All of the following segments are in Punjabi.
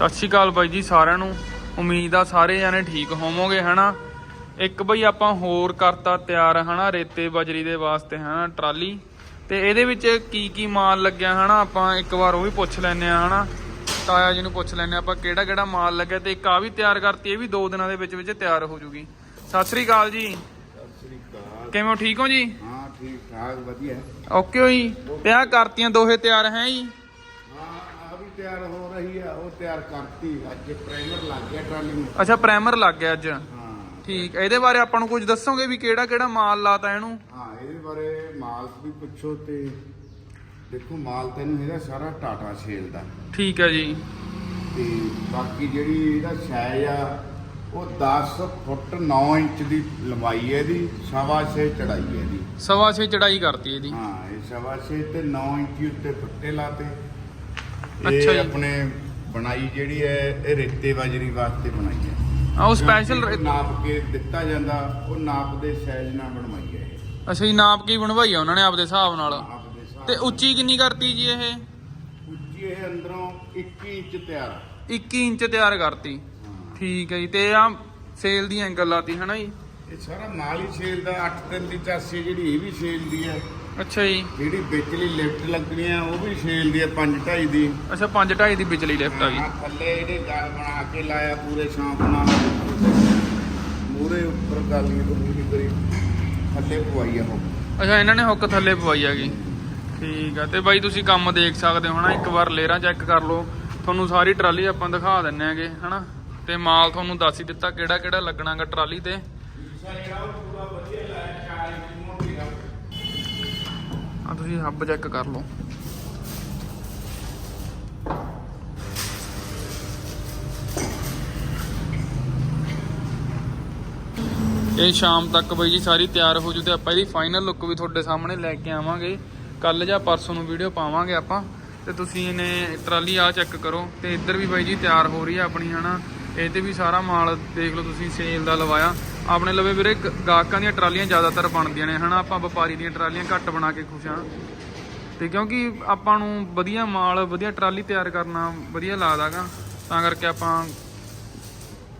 ਸਤਿ ਸ਼੍ਰੀ ਅਕਾਲ ਬਾਈ ਜੀ ਸਾਰਿਆਂ ਨੂੰ। ਉਮੀਦ ਆ ਸਾਰੇ ਜਾਣੇ ਠੀਕ ਹੋਵੋਗੇ ਹਨਾ? ਇੱਕ ਬਈ ਆਪਾਂ ਹੋਰ ਕਰਤਾ ਤਿਆਰ ਹਨਾ ਰੇਤੇ ਬਜਰੀ ਦੇ ਵਾਸਤੇ ਹਨਾ ਟਰਾਲੀ। ਤੇ ਇਹਦੇ ਵਿੱਚ ਕੀ ਕੀ ਮਾਲ ਲੱਗਿਆ ਹਨਾ? ਆਪਾਂ ਇੱਕ ਵਾਰ ਉਹ ਵੀ ਪੁੱਛ ਲੈਨੇ ਆ ਹਨਾ? ਤਾਇਆ ਜੀ ਨੂੰ ਪੁੱਛ ਲੈਨੇ ਆਪਾਂ ਕਿਹੜਾ ਕਿਹੜਾ ਮਾਲ ਲੱਗਿਆ ਤੇ ਇੱਕ ਆ ਵੀ ਤਿਆਰ ਕਰਤੀ ਇਹ ਵੀ 2 ਦਿਨਾਂ ਦੇ ਵਿੱਚ ਵਿੱਚ ਤਿਆਰ ਹੋ ਜੂਗੀ। ਸਤਿ ਸ਼੍ਰੀ ਅਕਾਲ ਜੀ। ਸਤਿ ਸ੍ਰੀ ਅਕਾਲ ਕਿਵੇਂ ਹੋ ਠੀਕ ਹੋ ਜੀ? ਹਾਂ ਠੀਕ ਠਾਕ ਵਧੀਆ। ਓਕੇ ਹੋ ਜੀ ਤੇ ਆ ਕਰਤੀਆਂ ਦੋਹੇ ਤਿਆਰ ਹੈ ਜੀ? ਤਿਆਰ ਹੋ ਰਹੀ ਆ ਉਹ ਤਿਆਰ ਕਰਤੀ ਅੱਜ ਪ੍ਰਾਈਮਰ ਲੱਗ ਗਿਆ ਟਰਾਲੀ ਨੂੰ ਅੱਛਾ ਪ੍ਰਾਈਮਰ ਲੱਗ ਗਿਆ ਅੱਜ। ਹਾਂ। ਠੀਕ ਇਹਦੇ ਬਾਰੇ ਆਪਾਂ ਨੂੰ ਕੁਝ ਦੱਸੋਗੇ ਵੀ ਕਿਹੜਾ ਕਿਹੜਾ ਮਾਲ ਲਾਤਾ ਇਹਨੂੰ? ਹਾਂ ਇਹਦੇ ਬਾਰੇ ਮਾਲ ਵੀ ਪੁੱਛੋ ਤੇ ਦੇਖੋ ਮਾਲ ਤੈਨੂੰ ਇਹਦਾ ਸਾਰਾ ਟਾਟਾ ਸੇਲ ਦਾ। ਠੀਕ ਹੈ ਜੀ। ਤੇ ਬਾਕੀ ਜਿਹੜੀ ਇਹਦਾ ਸਾਈਜ਼ ਆ ਉਹ 10 ਫੁੱਟ 9 ਇੰਚ ਦੀ ਲੰਬਾਈ ਹੈ ਇਹਦੀ ਸਵਾ ਛੇ ਚੜਾਈ ਹੈ ਇਹਦੀ। ਸਵਾ ਛੇ ਚੜਾਈ ਕਰਤੀ ਇਹਦੀ। ਹਾਂ ਇਹ ਸਵਾ ਛੇ ਤੇ 9 ਇੰਚੀ ਉੱਤੇ ਫੁੱਟੇ ਲਾਤੇ। ਅੱਛਾ ਜੀ। ਇਹ ਆਪਣੇ ਬਣਾਈ ਜਿਹੜੀ ਹੈ ਇਹ ਰੇਤੇ ਬਾਜਰੀ ਵਾਸਤੇ ਬਣਾਈ ਹੈ। ਆ ਉਹ ਸਪੈਸ਼ਲ ਕਿਉਂਕਿ ਨਾਪ ਕੇ ਦਿੱਤਾ ਜਾਂਦਾ ਉਹ ਨਾਪ ਦੇ ਸਾਈਜ਼ ਨਾਲ ਬਣਵਾਈ ਹੈ ਇਹ। ਅੱਛਾ ਜੀ ਨਾਪ ਕੀ ਬਣਵਾਈ ਆ ਉਹਨਾਂ ਨੇ ਆਪਦੇ ਹਿਸਾਬ ਨਾਲ? ਨਾਪ ਦੇ ਹਿਸਾਬ ਤੇ ਉੱਚੀ ਕਿੰਨੀ ਕਰਤੀ ਜੀ ਇਹ। ਉੱਚੀ ਇਹ ਅੰਦਰੋਂ 21 ਇੰਚ ਤਿਆਰ ਆ। 21 ਇੰਚ ਤਿਆਰ ਕਰਤੀ। ਹਾਂ। ਠੀਕ ਹੈ ਜੀ ਤੇ ਆ ਸੇਲ ਦੀ ਐਂਗਲ ਲਾਤੀ ਹਨਾ ਜੀ? ਇਹ ਸਾਰਾ ਮਾਲ ਹੀ ਸੇਲ ਦਾ 8 ਦਿਨ ਦੀ ਚਾਸੀ ਜਿਹੜੀ ਇਹ ਵੀ ਸੇਲ ਦੀ ਹੈ। ਅੱਛਾ ਜੀ। ਜਿਹੜੀ ਵਿਚਲੀ ਲਿਫਟ ਲੱਗਣੀ ਆ ਉਹ ਵੀ ਸੇਲ ਦੀ ਹੈ 5 2.5 ਦੀ। ਅੱਛਾ 5 2.5 ਦੀ ਬਿਜਲੀ ਲਿਫਟ ਆ ਗਈ। ਹਾਂ, ਥੱਲੇ ਇਹਦੇ ਗਲ ਬਣਾ ਕੇ ਲਾਇਆ ਪੂਰੇ ਸ਼ੌਂਕ ਨਾਲ ਮੂਰੇ ਉੱਪਰ ਗਾਲੀਆਂ ਤੋਂ ਮੂਰੀ ਕਰੀ ਥੱਲੇ ਪਵਾਈ ਆ ਉਹ। ਅੱਛਾ ਇਹਨਾਂ ਨੇ ਹੁੱਕ ਥੱਲੇ ਪਵਾਈ ਹੈਗੀ ਠੀਕ ਆ ਤੇ ਬਾਈ ਤੁਸੀਂ ਕੰਮ ਦੇਖ ਸਕਦੇ ਹੋ ਹਨਾ? ਇੱਕ ਵਾਰ ਲੇਅਰਾਂ ਚੈੱਕ ਕਰ ਲਓ। ਤੁਹਾਨੂੰ ਸਾਰੀ ਟਰਾਲੀ ਆਪਾਂ ਦਿਖਾ ਦਿੰਨੇ ਆਗੇ ਹਨਾ? ਤੇ ਮਾਲ ਤੁਹਾਨੂੰ ਦੱਸ ਹੀ ਦਿੱਤਾ ਕਿਹੜਾ ਕਿਹੜਾ ਲੱਗਣਾਗਾ ਟਰਾਲੀ ਤੇ। ਆ ਤੁਸੀਂ ਹੱਬ ਚੈੱਕ ਕਰ ਲਓ। ਇਹ ਸ਼ਾਮ ਤੱਕ ਬਈ ਜੀ ਸਾਰੀ ਤਿਆਰ ਹੋ ਜੂ ਤੇ ਆਪਾਂ ਇਹਦੀ ਫਾਈਨਲ ਲੁੱਕ ਵੀ ਤੁਹਾਡੇ ਸਾਹਮਣੇ ਲੈ ਕੇ ਆਵਾਂਗੇ। ਕੱਲ ਜਾਂ ਪਰਸੋਂ ਨੂੰ ਵੀਡੀਓ ਪਾਵਾਂਗੇ ਆਪਾਂ। ਤੇ ਤੁਸੀਂ ਇਹਨੇ ਟਰਾਲੀ ਆ ਚੈੱਕ ਕਰੋ ਤੇ ਇੱਧਰ ਵੀ ਬਾਈ ਜੀ ਤਿਆਰ ਹੋ ਰਹੀ ਆ ਆਪਣੀ, ਹਨਾ? ਇਹ ਤੇ ਵੀ ਸਾਰਾ ਮਾਲ ਦੇਖ ਲਓ ਤੁਸੀਂ ਸੇਲ ਦਾ ਲਵਾਇਆ। ਆਪਣੇ ਲਵੇ ਵੀਰੇ ਗਾਹਕਾਂ ਦੀਆਂ ਟਰਾਲੀਆਂ ਜ਼ਿਆਦਾਤਰ ਬਣਦੀਆਂ ਨੇ, ਹਨਾ? ਆਪਾਂ ਵਪਾਰੀ ਦੀਆਂ ਟਰਾਲੀਆਂ ਘੱਟ ਬਣਾ ਕੇ ਖੁਸ਼ ਹਾਂ। ਤੇ ਕਿਉਂਕਿ ਆਪਾਂ ਨੂੰ ਵਧੀਆ ਮਾਲ, ਵਧੀਆ ਟਰਾਲੀ ਤਿਆਰ ਕਰਨਾ ਵਧੀਆ ਲੱਗਦਾਗਾ। ਤਾਂ ਕਰਕੇ ਆਪਾਂ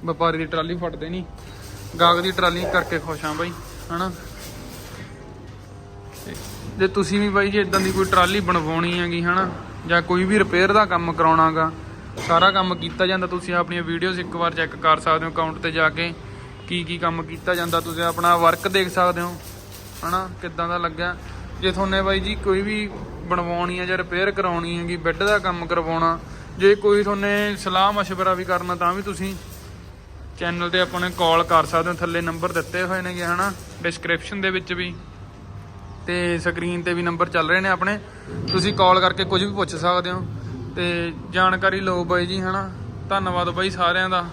ਵਪਾਰੀ ਦੀ ਟਰਾਲੀ ਫੜਦੇ ਨਹੀਂ। ਗਾਹਕ ਦੀ ਟਰਾਲੀ ਕਰਕੇ ਖੁਸ਼ ਹਾਂ ਬਾਈ, ਹਨਾ? ਤੇ ਜੇ ਤੁਸੀਂ ਵੀ ਬਾਈ, ਜੇ ਇਦਾਂ ਦੀ ਕੋਈ ਟਰਾਲੀ ਬਣਵਾਉਣੀ ਹੈਗੀ, ਹਨਾ? ਜਾਂ ਕੋਈ ਵੀ ਰਿਪੇਅਰ ਦਾ ਕੰਮ ਕਰਾਉਣਾਗਾ, ਸਾਰਾ ਕੰਮ ਕੀਤਾ ਜਾਂਦਾ, ਤੁਸੀਂ ਆਪਣੀਆਂ ਵੀਡੀਓਜ਼ ਇੱਕ ਵਾਰ ਚੈੱਕ ਕਰ ਸਕਦੇ ਹੋ ਅਕਾਊਂਟ ਤੇ ਜਾ ਕੇ। ਕੀ ਕੀ ਕੰਮ ਕੀਤਾ ਜਾਂਦਾ ਤੁਸੀਂ ਆਪਣਾ ਵਰਕ ਦੇਖ ਸਕਦੇ ਹੋ, ਹਨਾ? ਕਿੱਦਾਂ ਦਾ ਲੱਗਿਆ? ਜੇ ਤੁਹਾਨੂੰ ਬਾਈ ਜੀ ਕੋਈ ਵੀ ਬਣਵਾਉਣੀ ਹੈ ਜਾਂ ਰਿਪੇਅਰ ਕਰਾਉਣੀ ਹੈਗੀ ਬੈੱਡ ਦਾ ਕੰਮ ਕਰਵਾਉਣਾ, ਜੇ ਕੋਈ ਤੁਹਾਨੂੰ ਸਲਾਹ ਮਸ਼ਵਰਾ ਵੀ ਕਰਨਾ ਤਾਂ ਵੀ ਤੁਸੀਂ ਚੈਨਲ ਤੇ ਆਪਣੇ ਕਾਲ ਕਰ ਸਕਦੇ ਹੋ, ਥੱਲੇ ਨੰਬਰ ਦਿੱਤੇ ਹੋਏ ਨੇਗੇ, ਹਨਾ? ਡਿਸਕ੍ਰਿਪਸ਼ਨ ਦੇ ਵਿੱਚ ਵੀ ਤੇ ਸਕਰੀਨ ਤੇ ਵੀ ਨੰਬਰ ਚੱਲ ਰਹੇ ਨੇ ਆਪਣੇ। ਤੁਸੀਂ ਕਾਲ ਕਰਕੇ ਕੁਝ ਵੀ ਪੁੱਛ ਸਕਦੇ ਹੋ ਤੇ ਜਾਣਕਾਰੀ ਲਓ ਬਾਈ ਜੀ, ਹਨਾ? ਧੰਨਵਾਦ ਬਾਈ ਸਾਰਿਆਂ ਦਾ।